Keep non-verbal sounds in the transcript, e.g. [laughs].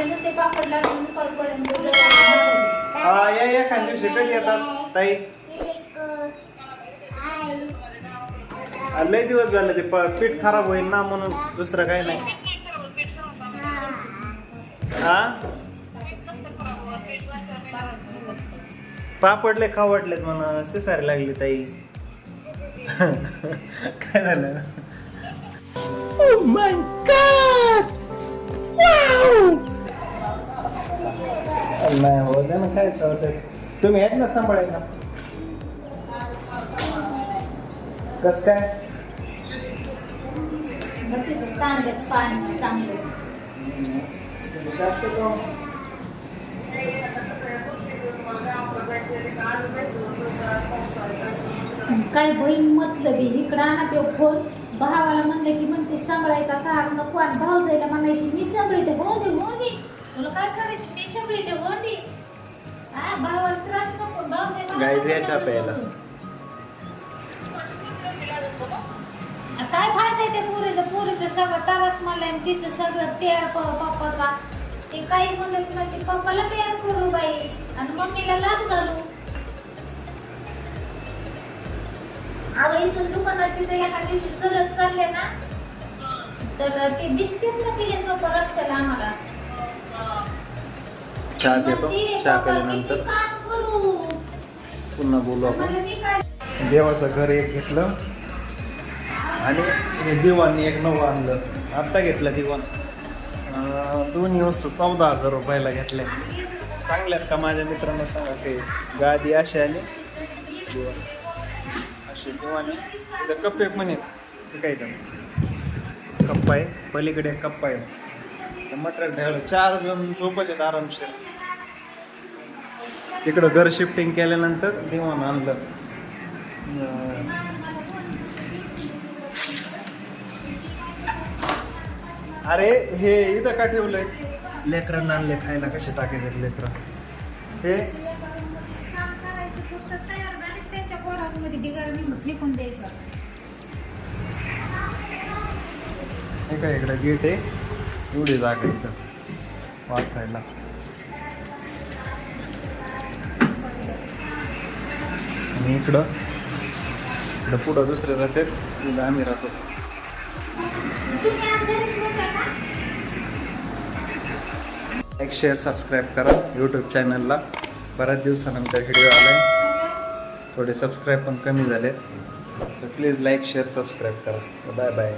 आमच्या नुसते पापड लागून दुपारपर्यंत जवळ बसायचे. हा या एखाद दिवशी कधी येतात? ताई. आ, लय दिवस झाले ते प- पीठ खराब होईल ना म्हणून दुसरं काही नाही. हा? पापड लय खावडलेत म्हणा सिसारी लागली ताई. [laughs] काय झालं? नाही हो ना काय चालत तुम्ही आहेत ना सांभाळायला? कस काय? तांब्यात पाणी चांगलं काय बहीण मतलबी इकडं आणा ते फोन. भावाला म्हणलं की म्हणते सांभाळायचा का? नको आणि भाऊ जायला म्हणायची मी सांभाळते हो दे हो दे. तुला काय करायचं? मी सांभाळते हो कसं याच्या प्यायला. काय फायदा आहे त्या पोरीचं? पोरीचं सगळं तारस मला आणि तिचं सगळं पेर पप्पाचा. ते काही म्हणते पप्पाला पेर करू बाई. आणि मम्मीला लाद घालू. अगं इथून दुकानात तिथे एका दिवशी चलत चालले ना तर ते दिसतेच ना पिले पप्पा रस्त्याला आम्हाला. चहा देतो. चहा केल्यानंतर पुन्हा बोलू आपण. देवाचं घर एक घेतलं आणि हे दिवाणनी एक नवं आणलं. आत्ता घेतलं दिवाण. दोन्ही वस्तू चौदा हजार रुपयाला घेतल्या. चांगल्यात का माझ्या मित्रांना सांगा ते गादी अशी आली. दिवाण अशी दिवाणी. इथं कप्पे पण आहेत. काय कप्पा आहे. पलीकडे कप्पा आहे. मटेरियल ठेवलं. चार जण झोपत आहेत आरामशीर. तिकडं घर शिफ्टिंग केल्यानंतर दिवाण आणलं. अरे हे इथं का ठेवलंय? लेकरांना आणले खायला. कसे टाकायचे लेकर? हे? हे काय इकडं गेट आहे? एवढी जागा इथं. वाचायला. आणि इकडं इकडं पुढं दुसरे राहते इथं आम्ही राहतो. लाईक शेअर सबस्क्राईब करा यूट्यूब चॅनलला बऱ्याच दिवसानंतर व्हिडिओ आला थोडे सबस्क्राईब पण कमी झाले तर प्लीज लाईक शेअर सबस्क्राईब करा. Bye bye